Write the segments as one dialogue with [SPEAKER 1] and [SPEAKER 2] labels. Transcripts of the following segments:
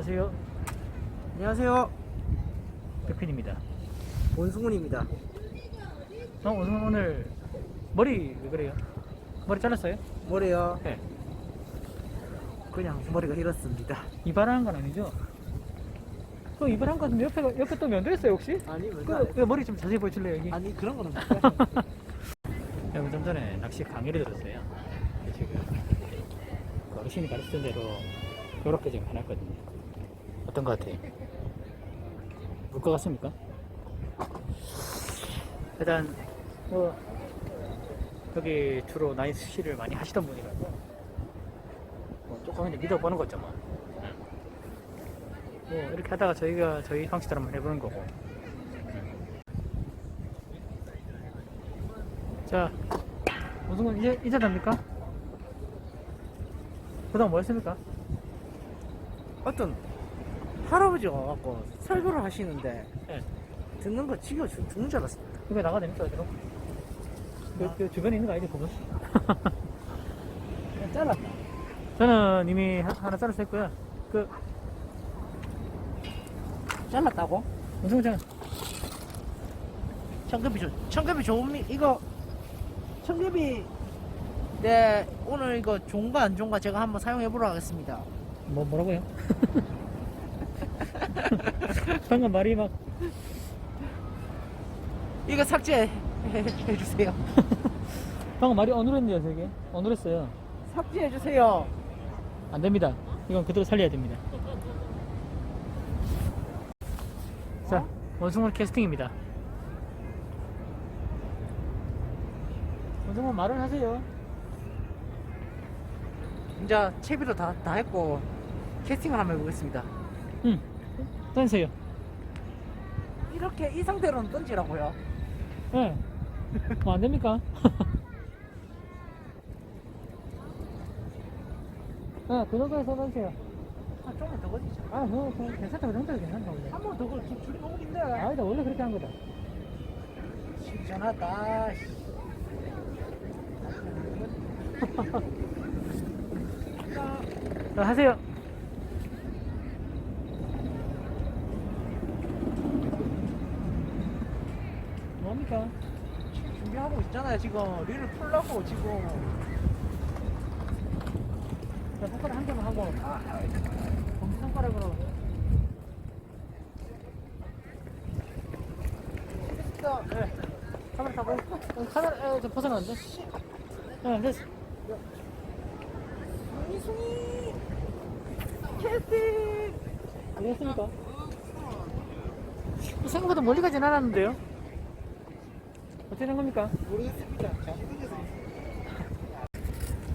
[SPEAKER 1] 안녕하세요.
[SPEAKER 2] 안녕하세요.
[SPEAKER 1] 백핀입니다.
[SPEAKER 2] 원승훈입니다.
[SPEAKER 1] 어, 오늘 오늘 머리 왜 그래요? 머리 잘랐어요?
[SPEAKER 2] 뭐래요?
[SPEAKER 1] 네.
[SPEAKER 2] 그냥 머리가 길었습니다.
[SPEAKER 1] 이발하는 건 아니죠? 그 이발한 거 같은데 옆에 옆에 또 면도했어요 혹시?
[SPEAKER 2] 아니 왜
[SPEAKER 1] 그, 그 머리 좀 자세히 보여줄래요 여기?
[SPEAKER 2] 아니 그런 거는
[SPEAKER 1] 제가 좀 전에 낚시 강의를 들었어요. 지금 그 어르신이 가르치던 대로 이렇게 지금 해놨거든요. 어떤 것 같아요? 물것 같습니까? 일단 뭐 여기 주로 나이스시를 많이 하시던 분이라서 뭐 조금 이제 믿어보는 거죠 뭐. 뭐 이렇게 하다가 저희가 저희 방식대로 한번 해보는 거고. 자, 우승은 이제 이제 됩니까? 그동안 뭐 했습니까?
[SPEAKER 2] 어떤 할아버지가 와갖고 설교를 하시는데
[SPEAKER 1] 네.
[SPEAKER 2] 듣는 거 지겨 죽- 죽는 줄 알았습니다.
[SPEAKER 1] 이거 나가 됩니까 어디로? 그,
[SPEAKER 2] 아.
[SPEAKER 1] 그 주변에 있는 거 아니지 보면?
[SPEAKER 2] 그냥 잘랐다.
[SPEAKER 1] 저는 이미 하- 하나 잘라서 했고요. 그
[SPEAKER 2] 잘랐다고?
[SPEAKER 1] 우승은 장
[SPEAKER 2] 청급이 좋 청급이 좋은 이거 청급이 네 오늘 이거 좋은가 안 좋은가 제가 한번 사용해 보러 하겠습니다.
[SPEAKER 1] 뭐 뭐라고요? 방금 말이 막
[SPEAKER 2] 이거 삭제 해, 해주세요.
[SPEAKER 1] 방금 말이 어눌했네요 되게 어눌했어요.
[SPEAKER 2] 삭제해 주세요.
[SPEAKER 1] 안 됩니다. 이건 그대로 살려야 됩니다. 자, 원숭이 캐스팅입니다. 원숭이 말을 하세요.
[SPEAKER 2] 이제 채비도 다, 다 했고 캐스팅을 한번 해보겠습니다.
[SPEAKER 1] 응, 던세요.
[SPEAKER 2] 이렇게 이 상태로는 던지라고요.
[SPEAKER 1] 예. 네. 뭐안 됩니까? 아, 그 정도에서 던세요.
[SPEAKER 2] 아, 조금만 더 걸리자.
[SPEAKER 1] 아, 뭐, 뭐 괜찮다. 그 정도는 괜찮다. 원래.
[SPEAKER 2] 한 번 더 걸리 줄이 오긴데.
[SPEAKER 1] 아니다, 원래 그렇게 한 거다.
[SPEAKER 2] 시원하다.
[SPEAKER 1] 자, 하세요. 뭡니까?
[SPEAKER 2] 준비하고 있잖아요, 지금. 리를 풀라고, 지금.
[SPEAKER 1] 자, 손가락 한 개만 하고, 검지 손가락으로.
[SPEAKER 2] 됐어.
[SPEAKER 1] 네. 카메라 타고. 어, 카메라, 에, 저 벗어나는데? 네, 됐어.
[SPEAKER 2] 숭이, 숭이. 캐스팅.
[SPEAKER 1] 안녕하십니까? 생각보다 멀리 가진 않았는데요? 어떻게 된 겁니까?
[SPEAKER 2] 모르겠습니다.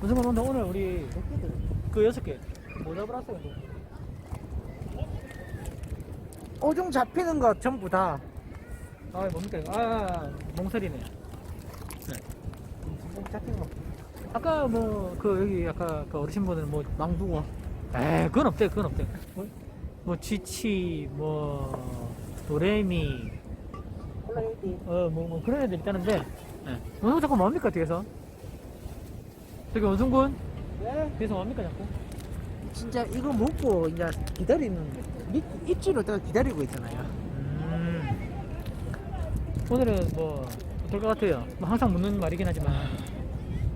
[SPEAKER 1] 무슨 건 오늘 우리 그 여섯 개. 뭐 잡으러 왔어요?
[SPEAKER 2] 오종 잡히는 거 전부 다.
[SPEAKER 1] 아, 뭡니까? 이거? 아, 몽설이네.
[SPEAKER 2] 오종 잡히는 거.
[SPEAKER 1] 아까 뭐, 그, 여기, 아까 그 어르신분은 뭐, 망둥어. 에이, 그건 없대, 그건 없대. 뭐, 뭐 쥐치, 뭐, 도레미,
[SPEAKER 2] 콜라이티.
[SPEAKER 1] 어, 뭐, 뭐, 그런 애들 있다는데, 예. 원숭 자꾸 뭡니까, 뒤에서? 저기 원숭군?
[SPEAKER 2] 네.
[SPEAKER 1] 뒤에서 뭡니까, 자꾸?
[SPEAKER 2] 진짜 이거 먹고 이제 기다리는 밑 입질을 내가 기다리고 있잖아요.
[SPEAKER 1] 음. 오늘은 뭐, 어떨 것 같아요? 뭐, 항상 묻는 말이긴 하지만,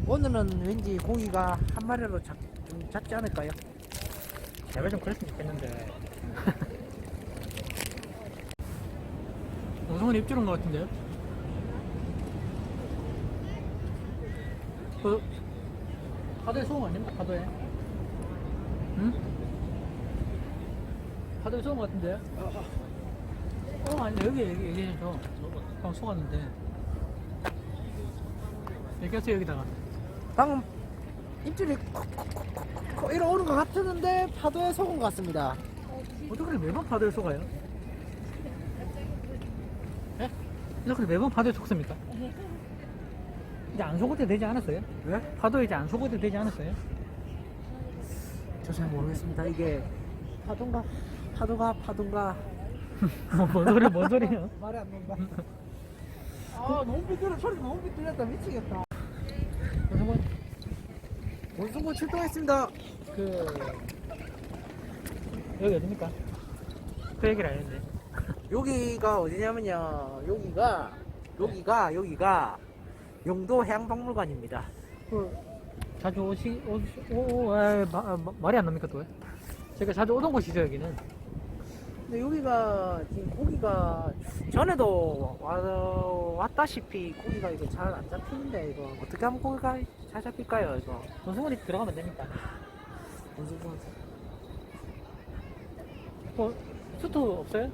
[SPEAKER 2] 오늘은 왠지 고기가 한 마리로 잡, 좀 잡지 않을까요?
[SPEAKER 1] 제발 좀 그랬으면 좋겠는데. 원숭은 입질은 것 같은데요? 그, 파도에 소음 아닙니까? 파도에? 응? 파도에 소음 같은데? 어, 아니, 여기, 여기, 여기 해줘. 방금 속았는데. 얘기하세요, 여기다가.
[SPEAKER 2] 방금 입질이 콕콕콕콕 이러 오는 것 같았는데 파도에 속은 것 같습니다.
[SPEAKER 1] 어떻게 매번 파도에 속아요? 예? 어떻게 매번 파도에 속습니까? 이제 안 속을 때 되지 않았어요?
[SPEAKER 2] 왜?
[SPEAKER 1] 파도 이제 안 속을 때 되지 않았어요?
[SPEAKER 2] 저 잘 모르겠습니다. 이게? 파도가 파도인가?
[SPEAKER 1] 뭐, 뭔 소리, 뭔 소리야?
[SPEAKER 2] 말이 안 나온다. 아 너무 삐뚤어 소리 너무 삐뚤었다 미치겠다.
[SPEAKER 1] 원성군,
[SPEAKER 2] 원숭고 출동했습니다.
[SPEAKER 1] 그, 여기 어딥니까? 그 얘기를 안 했네.
[SPEAKER 2] 여기가 어디냐면요. 여기가 여기가 여기가 영도 해양박물관입니다.
[SPEAKER 1] 그 자주 오시 오시 오, 오 에, 마, 아, 마- 말이 안 납니까 또? 제가 자주 오던 곳이죠 여기는.
[SPEAKER 2] 근데 여기가 지금 고기가 전에도 와, 왔다시피 고기가 이거 잘 안 잡히는데 이거 어떻게 하면 고기가 잘 잡힐까요 이거?
[SPEAKER 1] 원숭이 들어가면 됩니까? 거어 수트 없어요?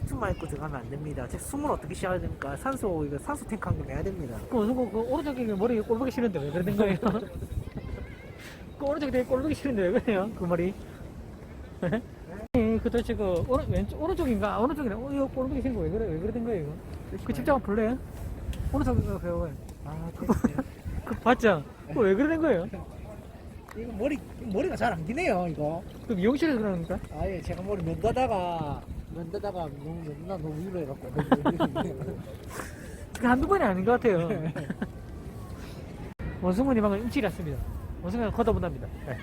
[SPEAKER 2] 수트만 입고 들어가면 안 됩니다. 제 숨을 어떻게 쉬어야 됩니까? 산소 이거 산소 탱크 한 개 내야 됩니다.
[SPEAKER 1] 그 원숭이 그 오른쪽에 머리 꼴보기 싫은데 왜 그러는 거예요? 그 오른쪽에 되게 꼴보기 싫은데 왜 그래요? 그 머리? 네, 그 도대체 그 오른 왼쪽 오른쪽인가 오른쪽이나 어 이거 꼴보기 싫은 거 왜 그래 왜 그러는 거예요? 이거? 그 직접 볼래요? 오른쪽인가 배워요.
[SPEAKER 2] 아,
[SPEAKER 1] 그 봤죠? 그거 왜 그러는 거예요?
[SPEAKER 2] 이거 머리 머리가 잘 안 기네요 이거.
[SPEAKER 1] 그 미용실에서 그러는 겁니까?
[SPEAKER 2] 아예 제가 머리 면다다가 면다다가 너무 면다 너무 위로 해갖고
[SPEAKER 1] 그 한두 번이 아닌 것 같아요. 원숭이님 방금 음치 났습니다. 원숭이가 걷어본답니다. 네.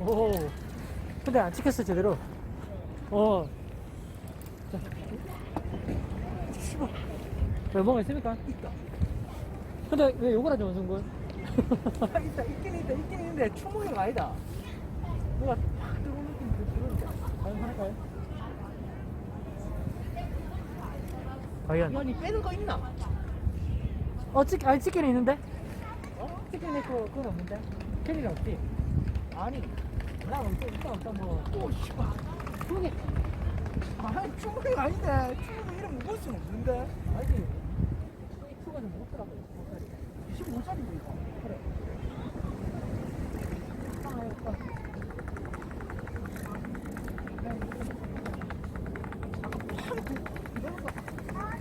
[SPEAKER 1] 오, 근데 안 찍혔어, 제대로. 어. 자. 왜, 뭐가 있습니까?
[SPEAKER 2] 있다.
[SPEAKER 1] 근데 왜 욕을 하죠, 원숭이?
[SPEAKER 2] 아, 있다 있긴 있다 있긴 있는데 추모가 아니다.
[SPEAKER 1] 누가 팍 들어오는 느낌이 들어오니까. 과연 할까요? 과연.
[SPEAKER 2] 아니 빼는 거 있나?
[SPEAKER 1] 어, 찍, 아니, 찍기는 있는데? 어? 찍기는 있고, 그건 없는데? 캐리는 없지?
[SPEAKER 2] 아니
[SPEAKER 1] 나 없어, 있다, 없다, 뭐.
[SPEAKER 2] 오 씨발.
[SPEAKER 1] 그게,
[SPEAKER 2] 아 추모가 아닌데 추모가 이름 먹을 수는 없는데.
[SPEAKER 1] 아니지. 수가 좀 무겁더라고요.
[SPEAKER 2] 25짜리인데 이거.
[SPEAKER 1] 그래. 아, 아.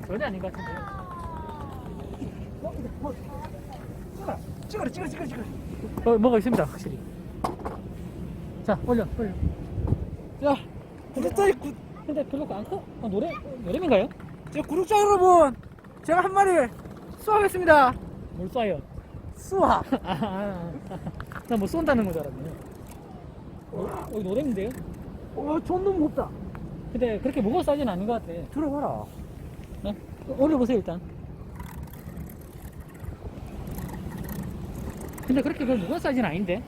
[SPEAKER 1] 전혀 아닌 것 같은데.
[SPEAKER 2] 찍어라 찍어라 찍어라 찍어라 찍어라.
[SPEAKER 1] 어, 뭐가 있습니다, 확실히. 자, 올려, 올려.
[SPEAKER 2] 자 구독자 구,
[SPEAKER 1] 근데 별로 안 커? 어, 노래, 노래인가요?
[SPEAKER 2] 제 구독자 여러분 제가 한 마리 수하겠습니다.
[SPEAKER 1] 뭘 쏴요? 아. 나뭐 쏜다는 거 줄 알았네. 어, 어, 노래인데요?
[SPEAKER 2] 와, 존 너무 무겁다.
[SPEAKER 1] 근데 그렇게 무거워 싸진 않은 것 같아.
[SPEAKER 2] 들어봐라.
[SPEAKER 1] 네? 올려보세요, 일단. 근데 그렇게 그 무거워 싸진 아닌데?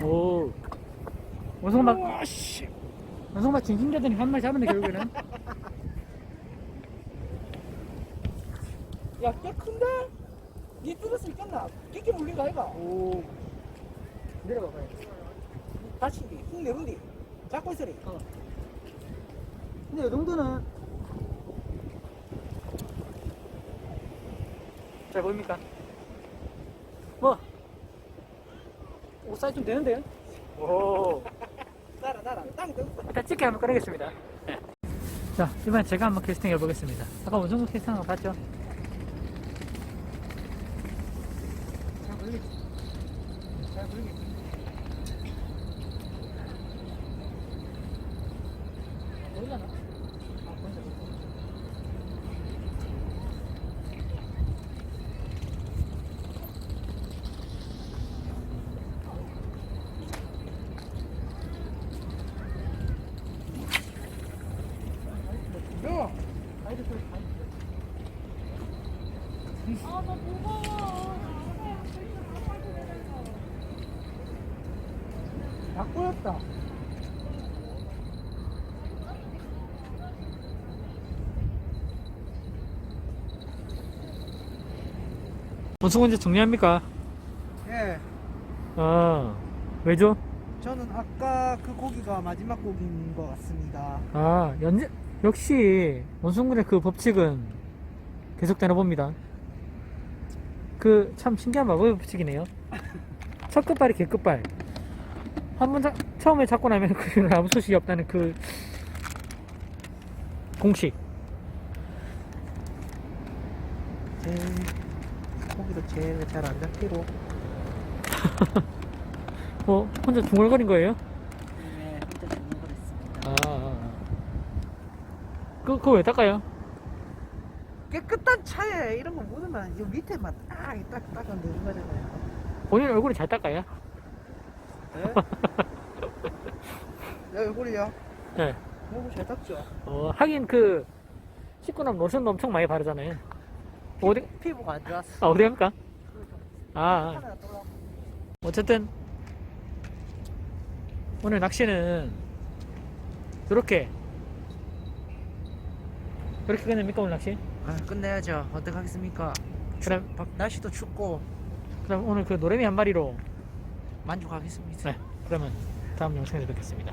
[SPEAKER 1] 어? 오. 원성막,
[SPEAKER 2] 와, 씨.
[SPEAKER 1] 원성막 징징대더니 한 마리 잡았네, 결국에는.
[SPEAKER 2] 야, 꽤 큰데? 니수 있겠나? 끼끼 물린 거 아이가? 오.
[SPEAKER 1] 내려봐봐요.
[SPEAKER 2] 다친디, 흙 내린디. 잡고 있으리.
[SPEAKER 1] 근데 이 정도는. 잘 보입니까? 뭐? 오, 사이즈 좀 되는데요? 오.
[SPEAKER 2] 날아, 날아. 땅이 뜯었어.
[SPEAKER 1] 일단 찍게 한번 꺼내겠습니다. 자, 이번엔 제가 한번 캐스팅 해보겠습니다. 아까 원정도 캐스팅 한거 봤죠?
[SPEAKER 2] 잘 물리지. 잘 물리지.
[SPEAKER 1] 보이려나? 아, 보인다.
[SPEAKER 2] 야,
[SPEAKER 1] 가이드 소리, 가이드 소리.
[SPEAKER 3] 아, 나 무거워.
[SPEAKER 2] 다 꼬였다.
[SPEAKER 1] 이제 정리합니까?
[SPEAKER 2] 예.
[SPEAKER 1] 아, 왜죠?
[SPEAKER 2] 저는 아까 그 고기가 마지막 고기인 것 같습니다.
[SPEAKER 1] 아, 연 역시 원숭군의 그 법칙은 계속되나 봅니다. 그 참 신기한 마법의 법칙이네요. 첫 끝발이 개 끝발. 한번 처음에 잡고 나면 그 아무 소식이 없다는 그 공식.
[SPEAKER 2] 제일 고기도 제일 잘 안 잡히고.
[SPEAKER 1] 어, 혼자 중얼거린 거예요?
[SPEAKER 2] 네, 혼자 잡는 거랬습니다.
[SPEAKER 1] 아, 아, 아. 그, 그거 왜 닦아요?
[SPEAKER 2] 깨끗한 차에 이런 거 묻으면 이 밑에만 딱딱 닦으면 되는 거잖아요.
[SPEAKER 1] 본인 얼굴이 잘 닦아요?
[SPEAKER 2] 네? 내 얼굴이요?
[SPEAKER 1] 네.
[SPEAKER 2] 얼굴 잘 닦죠?
[SPEAKER 1] 어, 하긴 그 씻고 나면 로션도 엄청 많이 바르잖아요. 어디,
[SPEAKER 2] 피부가 안 좋았어.
[SPEAKER 1] 아, 어디 갈까? 아, 어쨌든 오늘 낚시는 이렇게 이렇게 끝냅니까 오늘 낚시?
[SPEAKER 2] 아, 끝내야죠. 어떡하겠습니까?
[SPEAKER 1] 그럼
[SPEAKER 2] 바- 날씨도 춥고
[SPEAKER 1] 그럼 오늘 그 노래미 한 마리로
[SPEAKER 2] 만족하겠습니다.
[SPEAKER 1] 네 그러면 다음 영상에서 뵙겠습니다.